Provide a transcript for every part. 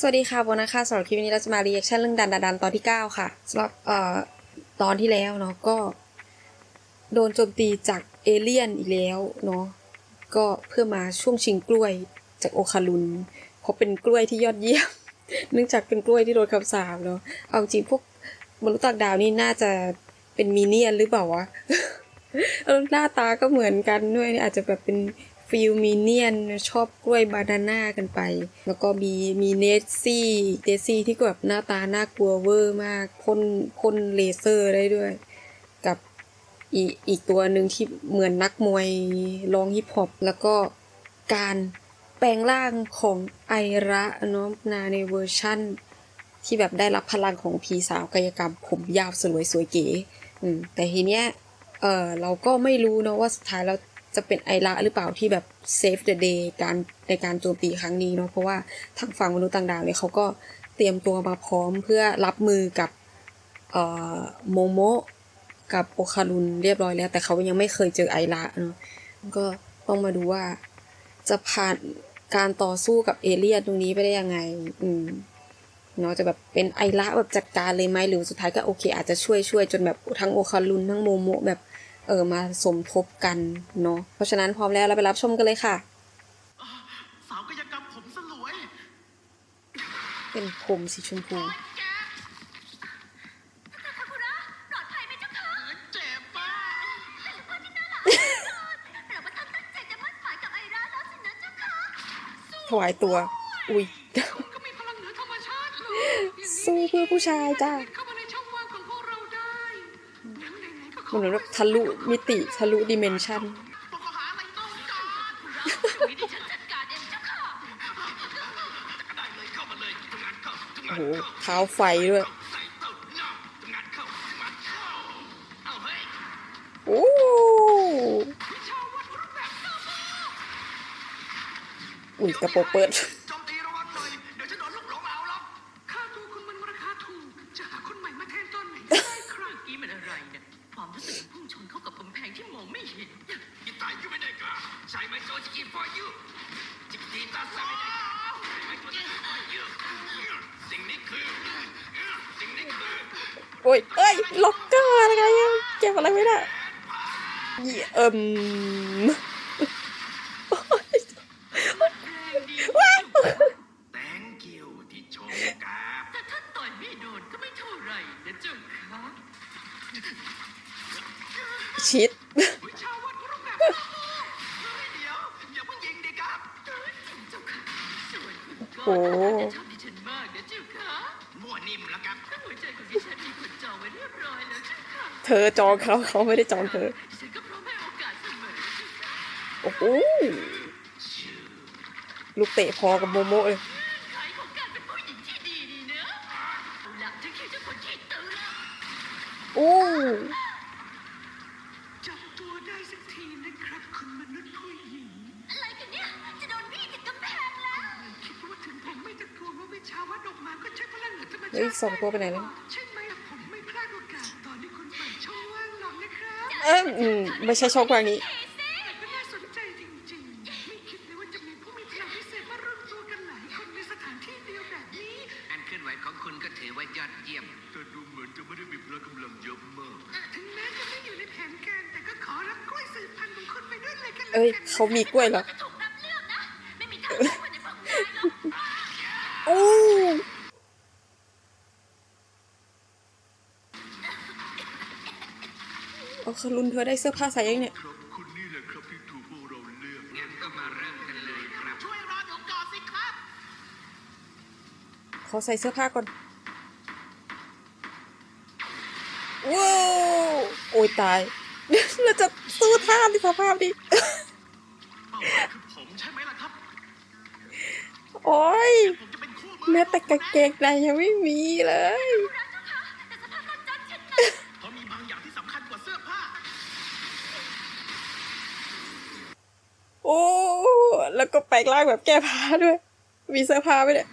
สวัสดีค่ะโบนะคะสำหรับคลิปนี้เราจะมารีแอคชั่นเรื่องดันดาดันตอนที่ 9 ค่ะสำหรับเอ่อตอนที่แล้วเนาะก็ โดนโจมตีจากเอเลี่ยนอีกแล้วเนาะก็เพื่อมาช่วงชิงกล้วยจากโอคารุนเพราะเป็นกล้วยที่ยอดเยี่ยม เนื่องจากเป็นกล้วยที่โดนคำสาปเนาะเอาจริงพวกมนุษย์ต่างดาวนี่น่าจะเป็นมีเนียนหรือเปล่าวะหน้าตาก็เหมือนกันด้วยอาจจะแบบเป็น ฟิลมีเนียนชอบกล้วยบานาน่ากันไป แล้วก็มีมีเนสซี่เดซี่ที่ก็แบบหน้าตาน่ากลัวเวอร์มากพ่นพ่นเลเซอร์ได้ด้วย กับอีอีกตัวหนึ่งที่เหมือนนักมวยร้องฮิปฮอปแล้วก็การแปลงร่างของไอระเนาะนาในเวอร์ชั่น ที่แบบได้รับพลังของผีสาวกายกรรม ผมยาวสวยสวยเก๋อแต่ทีเนี้ยเออเราก็ไม่รู้เนะว่าสุดท้ายเรา จะเป็นไอระหรือเปล่าที่แบบ save the day การในการโจมตีครั้งนี้เนาะเพราะว่าทางฝั่งมนุษย์ต่างดาวเนี่ยเขาก็เตรียมตัวมาพร้อมเพื่อรับมือกับโมโมกับโอคารุนเรียบร้อยแล้ว แต่เขายังไม่เคยเจอไอระเนาะก็ต้องมาดูว่าจะผ่านการต่อสู้กับเอเลี่ยนตรงนี้ไปได้ยังไง อืมเนาะจะแบบเป็นไอระแบบจัดการเลยไหมหรือสุดท้ายก็โอเค อาจจะช่วยช่วยจนแบบทั้งโอคารุนทั้งโมโมแบบ เออมาสมทบกันเนาะเพราะฉะนั้นพร้อมแล้วเราไปรับชมกันเลยค่ะ สาวกายกรรมผมสลวย เป็นผมสีชมพูแกปลอดภัยไหมเจ้าคะเจ็บป้าเราประทับตั้งใจจะมั่นหมายกับไอราแล้วสินะเจ้าค่ะถวายตัว อุ้ยคุณก็มีพลังเหนือธรรมชาติเลยสู้เพื่อผู้ชายจ้า เข้า มันเหมือนแบบทะลุมิติทะลุดิเมนชันโอ้โหเท้าไฟด้วยโอ้อุ้ยกระโปรงเปิด ครับถ้าหัวใจของดิฉันมีคนจองไว้เรียบร้อยแล้วเจ้าค่ะเธอจองเขาเขาไม่ได้จองเธอดิฉันก็พร้อมให้โอกาสเสมอเจ้าค่ะโอ้โหลูกเตะพอกับโมโมเลยขาย นหลายคนในสถานที่เดียวแบบนี้การเคลื่อนไหวของคุณก็ถือว่ายอดเยี่ยมแต่ดูเหมือนจะไม่ได้มีพละกำลังเยอะมากถึงแม้จะไม่อยู่ในแผนการแต่ก็ขอรับกล้วยสืบพันธุ์ของคุณไปด้วยเลยกันแล้วเอ้ยกันเขามีกล้วยเหรอ จะถูกรับเลือกนะ ไม่มีทางเข้ามาในพวกนายหรอก โอ้ เอาคารุนเธอได้เสื้อผ้าใส่ยังเนี่ยครับคุณนี่แหละครับที่ถูกพวกเราเลือกงั้นก็มาเริ่มกันเลยครับช่วยรอหนูก่อนสิครับขอใส่เสื้อผ้าก่อนว้าวโอ้ยตายเราจะสู้ท่าดิสภาพดิเป้าหมายคือผมใช่ไหมล่ะครับโอ้ยผมจะเป็นคู่มืแม้แต่กางเกงในยังไม่มีเลย โอ้ แล้วก็แปลงร่างแบบแก้ผ้าด้วย มีเสื้อผ้าไหมเนี่ย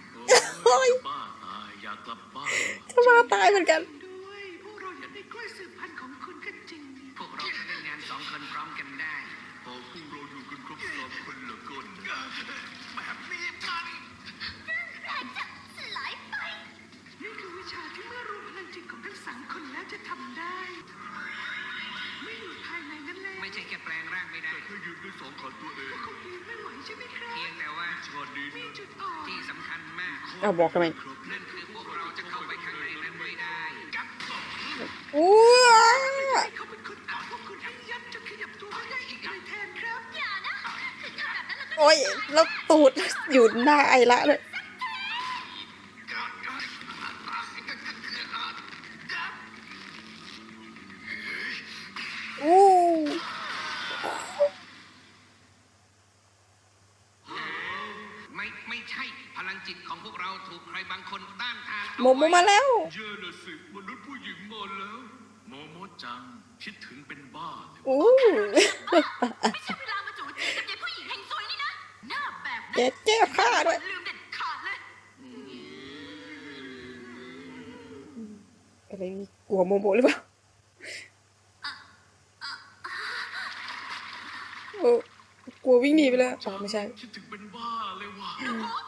โอ้ยบ้าตายอยากกลับบ้านจะมาตายเหมือนกัน ด้วยสองขาตัวเองคงยืนไม่ไหวใช่ไหมครับ เพียงแต่ว่าชาตินี้มีนะจุดอ่อนที่สำคัญมากเอาบอกทำไมนั่นคือพวกเราจะเข้าไปข้างในนั้นไม่ได้กับตกอู้เขาเป็นคนเอาพวกคุณให้ยันจะขยับตัวไม่ได้อีกเลยแทนครับ อย่านะถึงทำแบบนั้นแล้วก็โอ้ยแล้วตูดอยู่หน้าไอละเลย กับกับกับกับกับ อู้ ไม่ไม่ใช่ พลังจิตของพวกเราถูกใครบางคนต้านทาน โมโมมาแล้ว เยอะนะสิมนุษย์ผู้หญิงมาแล้วโมโมจังคิดถึงเป็นบ้าเลยอู้ไม่ใช่เวลามาจู่จีกับยายผู้หญิงแห่งซวยนี่นะ หน้าแบบเจ๊นั้นเจ๊ผ้าด้วย ลืมเด็ดขาดเลย อะไรมีกลัวโมโมหรือเปล่าโอ้กลัววิ่งหนีไปแล้วอ๋อไม่ใช่ คิดถึงเป็นบ้าเลยว่ะ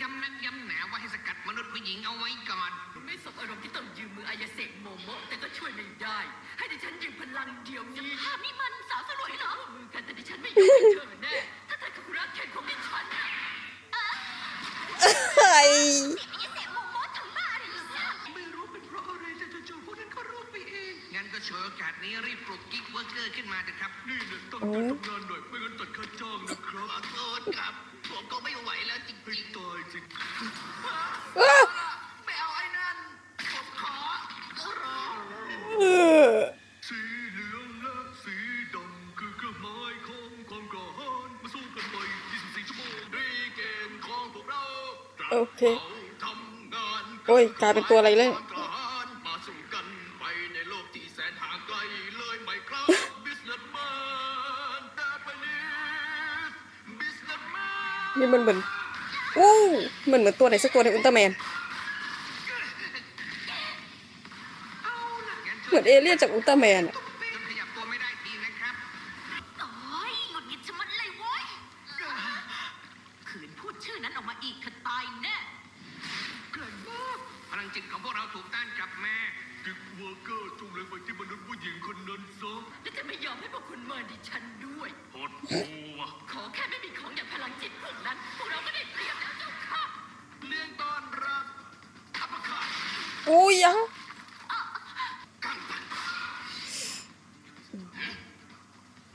ย้ำนักย้ำหนาว่าให้สกัดมนุษย์ผู้หญิงเอาไว้ก่อน ไม่สบอารมณ์ที่ต้องยืมมืออายาเสกโมโมะแต่ก็ช่วยไม่ได้ ให้ดิฉันยืมพลังเดียวนี้ภาพนี่มันสาวสลวยเหรอมือกันแต่ดิฉันไม่ยอมให้เธอแน่ถ้าเธอคือรักแข่งของดิฉันน่ะไอ้อายาเสกโมโมะทำบ้าอะไรอยู่เนี่ยไม่รู้เป็นเพราะอะไรแต่จู่ๆพวกนั้นก็รู้ไปเองงั้นก็ฉวยโอกาสนี้รีบปลุกกิ๊กเวิร์กเกอร์ขึ้นมาเถอะครับนี่เนี่ยตั้งใจทำงานหน่อยไม่งั้นตัดค่าจ้างนะครับขอโทษครับผมก็ไม่ ไหวแล้วจริงไม่เอาไอ้นั่นผมขอรอสีเหลืองและสีดำคือเครื่องหมายของความกล้าหาญมาสู้กันไป24ชั่วโมงด้วยเกมของพวกเราโอเค ทำงาน โอ้ยกลายเป็นตัวอะไรเลย มันเหมือนตัวไหนสักตัวในอุลตร้าแมน เหมือนเอเลี่ยนจากอุลตร้าแมนอะ จนขยับตัวไม่ได้ทีนะครับ โอ้ยหงุดหงิดชะมัดเลยเว้ยขืนพูดชื่อนั้นออกมาอีกเธอตายแน่เกินมาก พลังจิตของพวกเราถูกต้านกลับมา กิ๊กเวอร์เกอร์จงเล็งไปที่มนุษย์ผู้หญิงคนนั้นซะ และจะไม่ยอมให้พวกคุณมาดิฉันด้วย โหดหูว่ะ ขอแค่ไม่มีของอย่างพลังจิตพวกนั้น พวกเราก็ได้เปรียบแล้วเจ้าค่ะ เลี้ยงต้อนรับอัปคัด อู้ยะ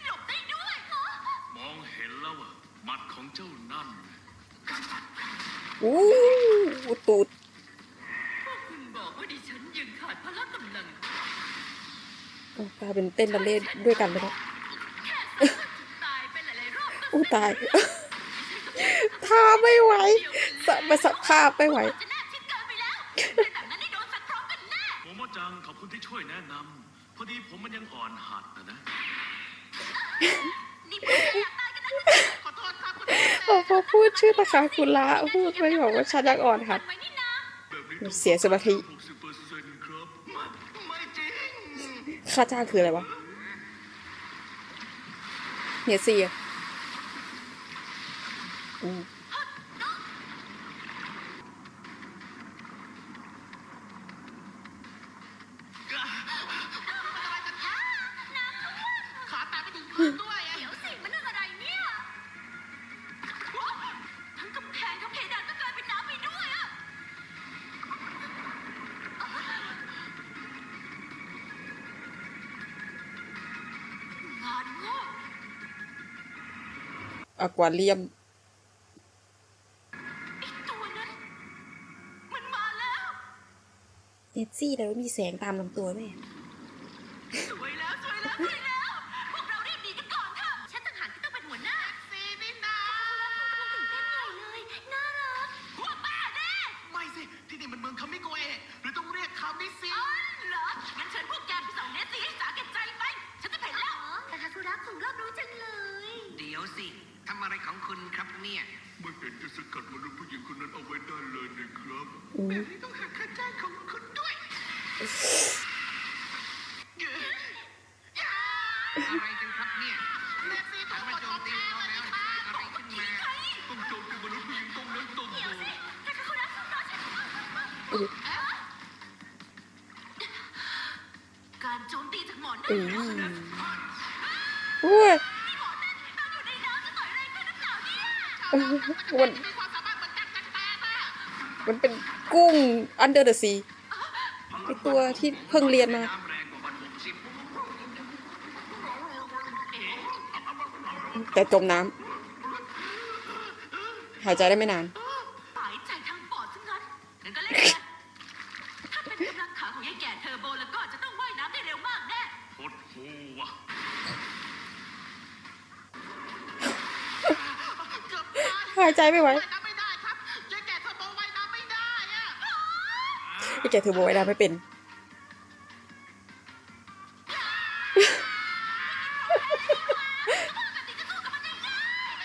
หลบได้ด้วยเหรอ มองเห็นแล้วอะหมัดของเจ้านั่น อู้ตูด พวกคุณบอกว่าดิฉันยังขาดพละกำลัง อ้าว กลายเป็นเต้นบัลเล่ต์ด้วยกันไปแล้วแค่สักวันจุดตายไปหลายๆรอบก็อู้ตายท่าไม่ไหวสะไปสับภาพไม่ไหวจะน่าชิดเกินไปแล้วเป็นแบบนั้นได้โดนสักพร้อมกันแน่โมโมจังขอบคุณที่ช่วยแนะนำพอดีผมมันยังอ่อนหัดนะนะนี่พวกแกอยากตายกันนะขอโทษครับคุณพอพอพูดชื่อตะคาคุระพูดไม่บอกว่าชันยังอ่อนค่ะไว้นี่นะแบบนี้ต้องเสียสมาธิ ค่าจ้างคืออะไรวะเฮียสี่อะ อควาเรียมไอ้ตัวนั้นมันมาแล้วเฮียซี่แล้วมีแสงตามลำตัวด้วยส คุณครับเนี่ยไม่เห็นจะสกัดมนุษย์ผู้หญิงคนนั้นเอาไว้ได้เลยนะครับอืมแบบนี้ต้องหักค่าจ้างของคุณด้วย มันมันเป็นกุ้งอันเดอร์ดซีไอตัวที่เพิ่งเรียนมา แต่จมน้ำหายใจได้ไม่นาน หายใจทางปอดซะงั้นงั้นก็เล่นเลยถ้าเป็นกำลังขาของยายแก่เทอร์โบแล้วก็จะต้องว่ายน้ำได้เร็วมากแน่ หดหูว่ะ หายใจไม่ไหวน้ำไม่ได้ครับยายแก่เธอบอกว่ายน้ำไม่ได้อะไอแกถือโบไว้ได้ไม่เป็น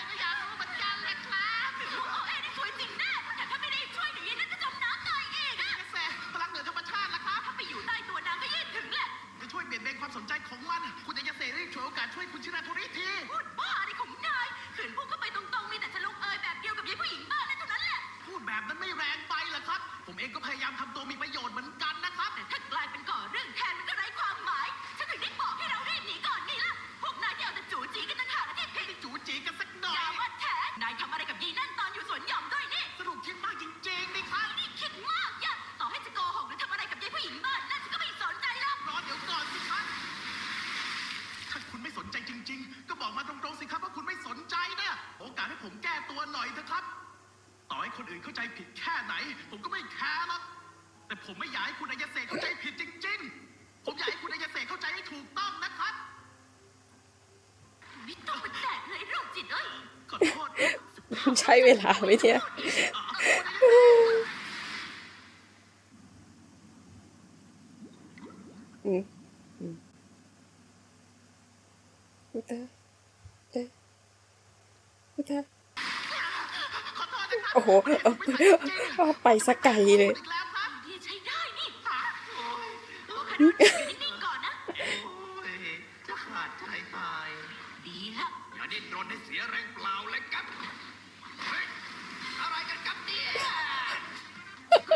ไม่อยากรู้เหมือนกันเลยครับโอ้เอ็นี่สวยจริงแน่แต่ถ้าไม่ได้ช่วยเดี๋ยวยายนั่นจะจมน้ำตายเองอะกระแสพลังเหนือธรรมชาติล่ะครับถ้าไปอยู่ใต้ตัวน้ำก็ยืดถึงแหละจะช่วยเบี่ยงเบนความสนใจของมัน คุณยายเสรีบฉวยโอกาสช่วยคุณชินาโทริที พูดบ้าอะไรของนายขืนพูดเข้าไปตรงๆมีแต่จะลงเอ แบบนั้นไม่แรงไปเหรอครับ ผมเองก็พยายามทำตัวมีประโยชน์เหมือนกัน คนอื่นเข้าใจผิดแค่ไหน ผมก็ไม่แคร์หรอกแต่ผมไม่อยากให้คุณอายาเสกเข้าใจผิดจริง ๆ ผมอยากให้คุณอายาเสกเข้าใจให้ถูกต้องนะครับไม่ต้องมาแตะเลยโรคจิตเอ้ยขอโทษใช้เวลาไหมเนี่ยอืมอืมอุยตายเอ๊ะอุยตายขอ โทษนะครับโอ้โหเอาเอาไปสักไกลเลยอีกแล้วครับดีใช้ได้นี่โอ้ยโอ้ขนุนอยู่นิ่งๆก่อนนะ โอ้ยจะขาดใจตาย ดีละอย่าดิ้นรนให้เสียแรงเปล่าเลยครับเฮ้ยอะไรกันครับเนี่ย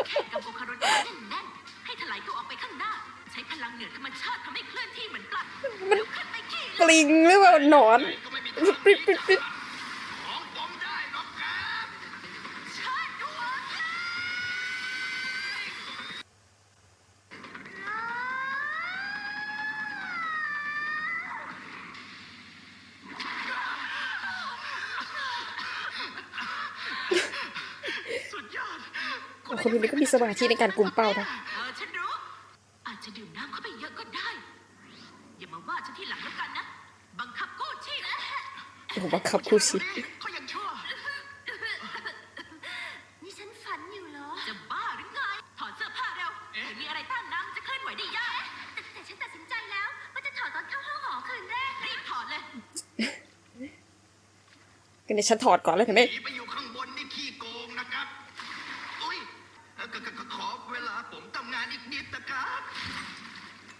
แข่งกับโบคารุนแน่นๆให้ถลายตัวออกไปข้างหน้า ใช้พลังเหนือธรรมชาติทำให้เคลื่อนที่เหมือนปลัดมันแล้วขึ้นไปขี่ปลิงหรือว่าหนอน ก็ไม่มีทางหนีจาก มีสมาธิในการกลุ่มเป้านะเออฉันรู้ อาจจะดื่มน้ำเข้าไปเยอะก็ได้ อย่ามาว่าฉันที่หลังแล้วกันนะ บังคับกู้ชีพโอ้โหบังคับคู่ชิปเขายังชั่ว นี่ฉันฝันอยู่เหรอ จะบ้าหรือไง ถอดเสื้อผ้าเร็วเดี๋ยวมีอะไรต้านน้ำจะเคลื่อนไหวได้ยากแต่แต่ฉันตัดสินใจแล้วว่าจะถอดตอนเข้าห้องหอคืนแรก รีบถอดเลยกันเดี๋ยวฉันถอดก่อนแล้วเห็นไหม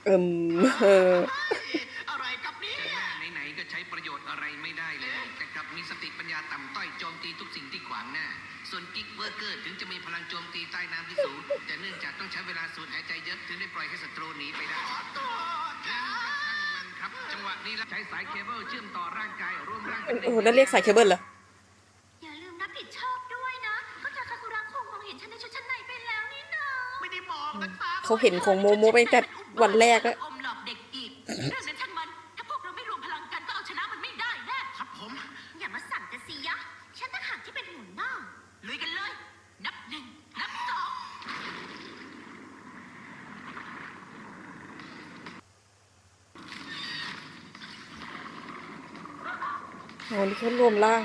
เอิมเออเฮ้ยอะไรครับเนี่ยไหนๆก็ใช้ประโยชน์อะไรไม่ได้เลย แต่กลับมีสติปัญญาต่ำต้อยโจมตีทุกสิ่งที่ขวางหน้า ส่วนกิ๊กเวอร์เกอร์ถึงจะมีพลังโจมตีใต้น้ำที่สูง แต่เนื่องจากต้องใช้เวลาสูดหายใจเยอะถึงได้ปล่อยให้ศัตรูหนีไปได้ช่างมันครับจังหวะนี้ใช้สายเคเบิลเชื่อมต่อร่างกายร่วมร่างกันโอ้โหนั่นเรียกสายเคเบิลเหรออย่าลืมรับผิดชอบด้วยนะก็จากคาคุระคงมองเห็นฉันในชุดชั้นในไปแล้วนี่นาไม่ได้มองนะครับเขาเห็นของโมโมไปตั้งแต่ วันแรกแล้วอมหลอกเด็กอีกเรื่องนั้นช่างมัน ถ้าพวกเราไม่รวมพลังกันก็เอาชนะมันไม่ได้แน่ครับผม อย่ามาสั่งกันสิยะ ฉันต่างหากที่เป็นหัวหน้าลุยกันเลย นับหนึ่งนับสองโอ้นี่เขารวมร่าง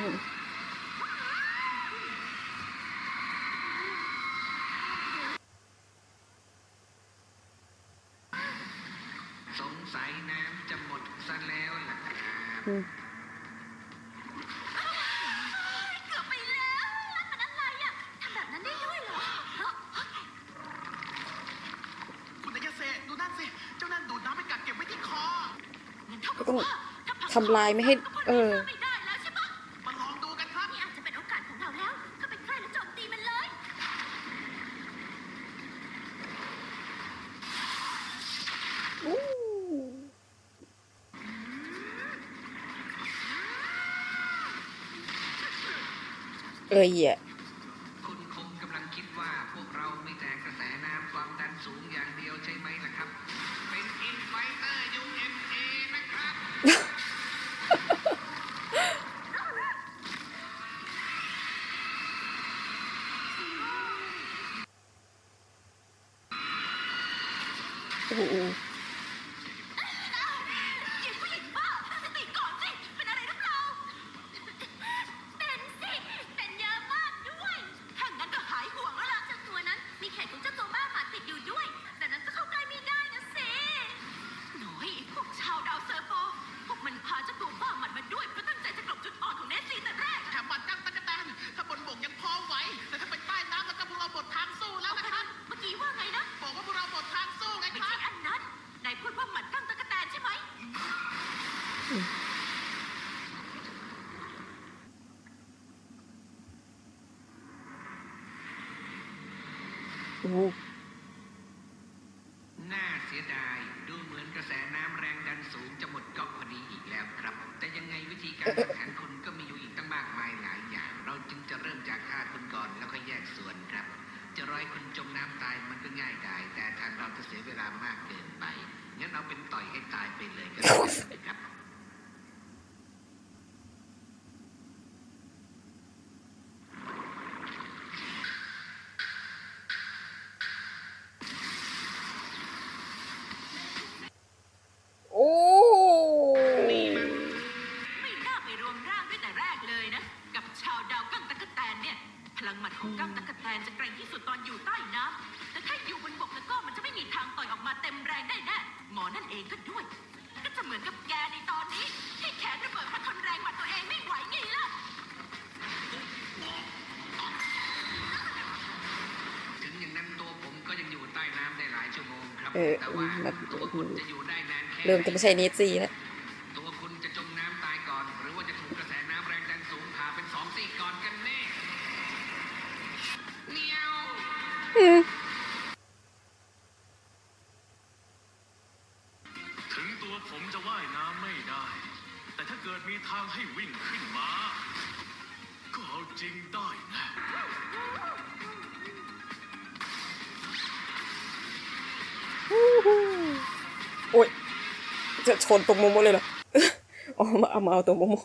ก็ต้องทำลายไม่ให้ เออมาลองดูกันครับนี่อาจจะเป็นโอกาสของเราแล้วก็ไปใกล้และจมตีมันเลย อู้เออะ การแข่งขันคุณก็มีอยู่อีกตั้งมากมายหลายอย่าง เราจึงจะเริ่มจากฆ่าคุณก่อนแล้วก็แยกส่วนครับ จะร้อยคุณจมน้ำตายมันก็ง่ายได้แต่ทางเราจะเสียเวลามากเกินไปงั้นเอาเป็นต่อย เออแต่ว่าแบบตัวคุณจะอยู่ได้นานแค่เริ่มจะไหนไม่ใช่เนสซีแล้วตัว จะชนตรงโมโมเลยเหรออ๋อมาเอามาเอาตรงโมโม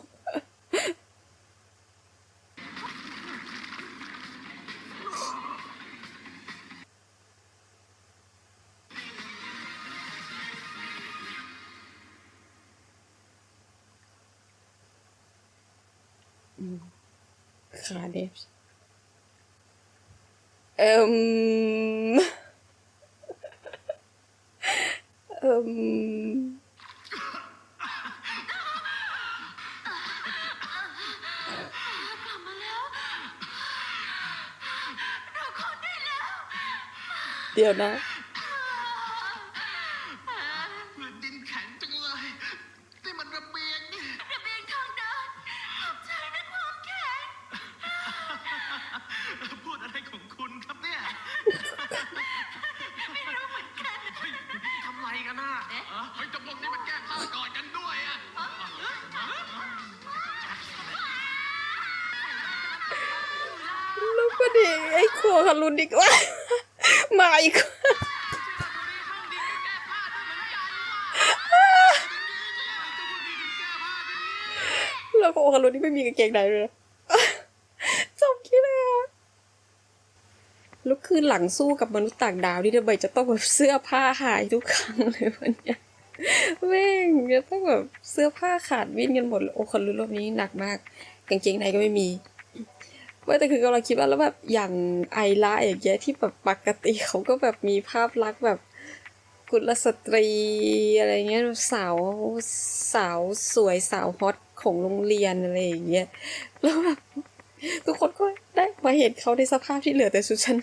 ขาเดฟเอิม เอิม กลับมาแล้ว เราคนได้แล้ว เดี๋ยวนะพื้นดินแข็งจังเลยนี่มันระเบียงนี่ระเบียงทางเดินขอบใจนะความแข็งพูดอะไรของคุณครับเนี่ยไม่รู้เหมือนกันเฮ้ยทำไรกันน่ะเอ๊ะเฮ้ยตกลงนี่มันแก้ผ้าก่อนกันด้วยอะแล้วก็ดีไอ้ครัวคารุนดีกว่ามา อีก แล้วครัวคารุนี่ไม่มีกางเกงในเลยจบคิดเลยอะแล้วคือหลังสู้กับมนุษย์ต่างดาวนี่ทำไมจะต้องแบบเสื้อผ้าหายทุกครั้งเลยวันเนี้ยแม่งจะต้องแบบเสื้อผ้าขาดวิ่นกันหมดโอคารุนรอบนี้หนักมากกางเกงในก็ไม่มี ว่าแต่คือกำลังคิดว่าแล้วแบบอย่างไอล่าอย่างเงี้ยที่แบบปกติเขาก็แบบมีภาพลักษณ์แบบกุลสตรีอะไรเงี้ยสาวสาวสวยสาวฮอตของโรงเรียนอะไรอย่างเงี้ยแล้วแบบทุกคนก็ได้มาเห็นเขาในสภาพที่เหลือแต่ชุดชั้น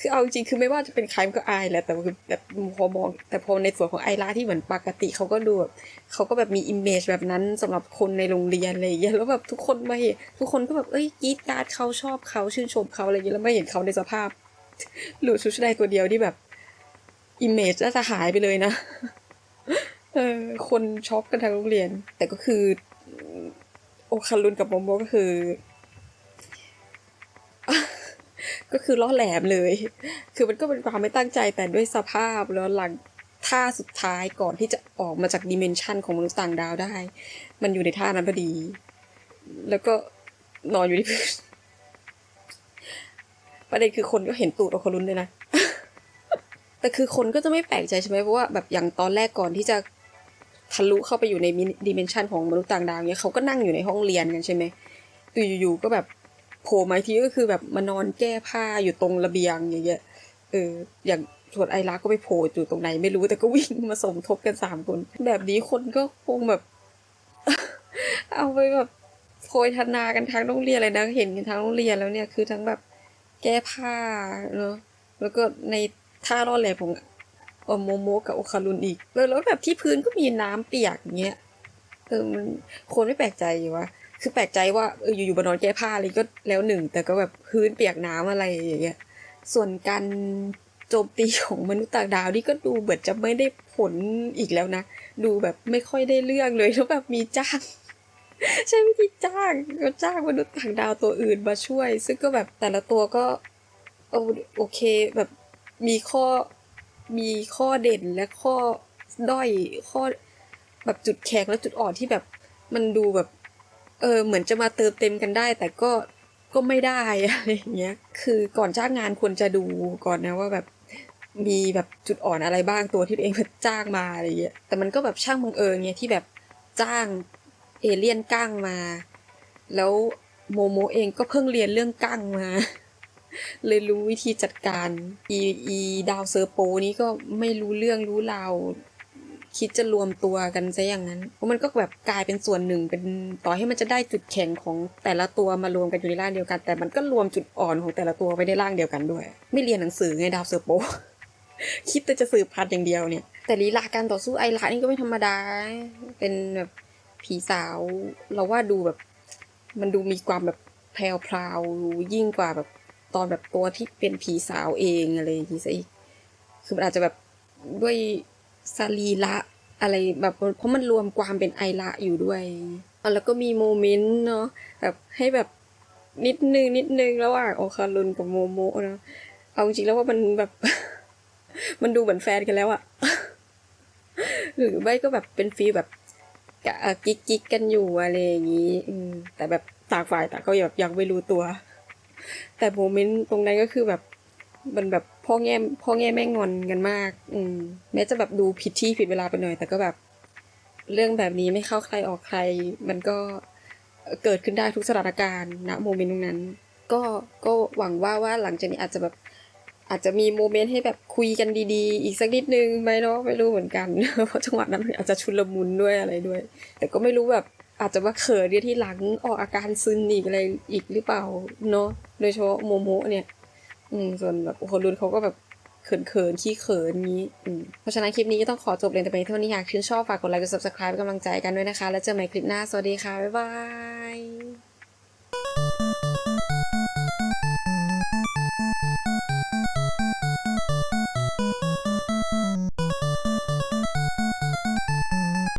คือเอาจริงคือไม่ว่าจะเป็นใครมันก็อายแหละแต่คือแต่พอมองแต่พอในส่วนของไอล่าที่เหมือนปกติเขาก็ดูแบบเขาก็แบบมีอิมเมจแบบนั้นสำหรับคนในโรงเรียนอะไรอย่างเงี้ยแล้วแบบทุกคนมาเห็นทุกคนก็แบบเอ้ยกีดการ์ดเขาชอบเขาชื่นชมเขาอะไรอย่างเงี้ยแล้วไม่เห็นเขาในสภาพหลุดชุดชั้นในตัวเดียวที่แบบอิมเมจน่าจะหายไปเลยนะเออคนช็อกกันทั้งโรงเรียน แต่ก็คือ โอคารุนกับโมโมก็คือ ก็คือล่อแหลมเลย คือมันก็เป็นความไม่ตั้งใจแต่ด้วยสภาพแล้วหลังท่าสุดท้ายก่อนที่จะออกมาจากดิเมนชันของมนุษย์ต่างดาวได้ มันอยู่ในท่านั้นพอดี แล้วก็นอนอยู่ที่พื้นประเด็นคือคนก็เห็นตูดโอคารุนเลยนะ แต่คือคนก็จะไม่แปลกใจใช่ไหมเพราะว่าแบบอย่างตอนแรกก่อนที่จะทะลุเข้าไปอยู่ในดิเมนชันของมนุษย์ต่างดาวเนี่ยเขาก็นั่งอยู่ในห้องเรียนกันใช่ไหมอยู่ๆก็แบบ โผล่มาทีก็คือแบบมานอนแก้ผ้าอยู่ตรงระเบียงอย่างเงี้ยเอออย่างส่วนไอรักก็ไปโผล่อยู่ตรงไหนไม่รู้แต่ก็วิ่งมาสมทบกันสามคน แบบนี้คนก็คงแบบ เอาไปแบบโพยธนากันทั้งโรงเรียนเลยนะเห็นกันทั้งโรงเรียนแล้วเนี่ยคือทั้งแบบแก้ผ้าเนาะแล้วก็ในท่าล่อแหลมของเอโมโมกับโอคารุนอีกแล้วแล้วแบบที่พื้นก็มีน้ำเปียกอย่างเงี้ยเออมันคนไม่แปลกใจวะ คือแปลกใจว่าเอออยู่ๆมานอนแก้ผ้าอะไรก็แล้วหนึ่ง แต่ก็แบบพื้นเปียกน้ำอะไรอย่างเงี้ย ส่วนการโจมตีของมนุษย์ต่างดาวนี่ก็ดูเหมือนจะไม่ได้ผลอีกแล้วนะ ดูแบบไม่ค่อยได้เรื่องเลยแล้วแบบมีจ้าง ใช้วิธีจ้างก็จ้างมนุษย์ต่างดาวตัวอื่นมาช่วย ซึ่งก็แบบแต่ละตัวก็โอเคแบบมีข้อมีข้อเด่นและข้อด้อยข้อแบบจุดแข็งและจุดอ่อนที่แบบมันดูแบบ เออเหมือนจะมาเติมเต็มกันได้ แต่ก็ก็ไม่ได้อะไรอย่างเงี้ย คือก่อนจ้างงานควรจะดูก่อนนะว่าแบบมีแบบจุดอ่อนอะไรบ้างตัวที่ตัวเองจ้างมาอะไรเงี้ย แต่มันก็แบบช่างบังเอิญไงที่แบบจ้างเอเลี่ยนก้างมา แล้วโมโมเองก็เพิ่งเรียนเรื่องก้างมา เลยรู้วิธีจัดการ อีอีดาวเซอร์โปนี้ก็ไม่รู้เรื่องรู้ราว คิดจะรวมตัวกันซะอย่างนั้นเพราะมันก็แบบกลายเป็นส่วนหนึ่ง เป็นต่อให้มันจะได้จุดแข็งของแต่ละตัวมารวมกันอยู่ในร่างเดียวกัน แต่มันก็รวมจุดอ่อนของแต่ละตัวไว้ในร่างเดียวกันด้วย ไม่เรียนหนังสือไงดาวเซอร์โป คิดแต่จะสืบพันธุ์อย่างเดียวเนี่ย แต่ลีลาการต่อสู้ไอระนี่ก็ไม่ธรรมดา เป็นแบบผีสาว เราว่าดูแบบ มันดูมีความแบบแพรวๆยิ่งกว่าแบบตอนแบบตัวที่เป็นผีสาวเองอะไรอย่างงี้ซะอีกคือมันอาจจะแบบด้วย สรีระอะไรแบบเพราะมันรวมความเป็นไอระอยู่ด้วยแล้วก็มีโมเมนต์เนาะแบบให้แบบนิดนึงนิดนึงระหว่างโอคารุนกับโมโมะเนาะเอาจริงแล้วว่ามันแบบ มันดูเหมือนแฟนกันแล้วอะหรือไม่ก็แบบเป็นฟีลแบบกิ๊กกิ๊กกันอยู่อะไรอย่างนี้อืแต่แบบต่างฝ่ายต่างก็แบบยังไม่รู้ตัว แต่โมเมนต์ตรงนั้นก็คือแบบ มันแบบพ่อแง่พ่อแง่แม่งอนกันมาก อืม แม้จะแบบดูผิดที่ผิดเวลาไปหน่อย แต่ก็แบบ เรื่องแบบนี้ไม่เข้าใครออกใคร มันก็เกิดขึ้นได้ทุกสถานการณ์ณโมเมนต์ตรงนั้น ก็ก็หวังว่าว่าหลังจากนี้อาจจะแบบอาจจะมีโมเมนต์ให้แบบคุยกันดีๆ อีกสักนิดนึงไหมเนาะไม่รู้เหมือนกันเพราะจังหวะนั้นอาจจะชุลมุนด้วยอะไรด้วย แต่ก็ไม่รู้แบบอาจจะว่าเขินเดียที่หลังออกอาการซึนอีกอะไรอีกหรือเปล่าเนาะโดยเฉพาะโมโมเนี่ย อืมส่วนแบบคนรุ่นเขาก็แบบเขินเขินๆขี้เขินนี้อืมเพราะฉะนั้นคลิปนี้ก็ต้องขอจบเลยแต่ไปเท่านี้อยากชื่นชอบฝากกดไลค์กด subscribe เป็นกำลังใจกันด้วยนะคะ แล้วเจอกันใหม่คลิปหน้า สวัสดีค่ะ บ๊ายบาย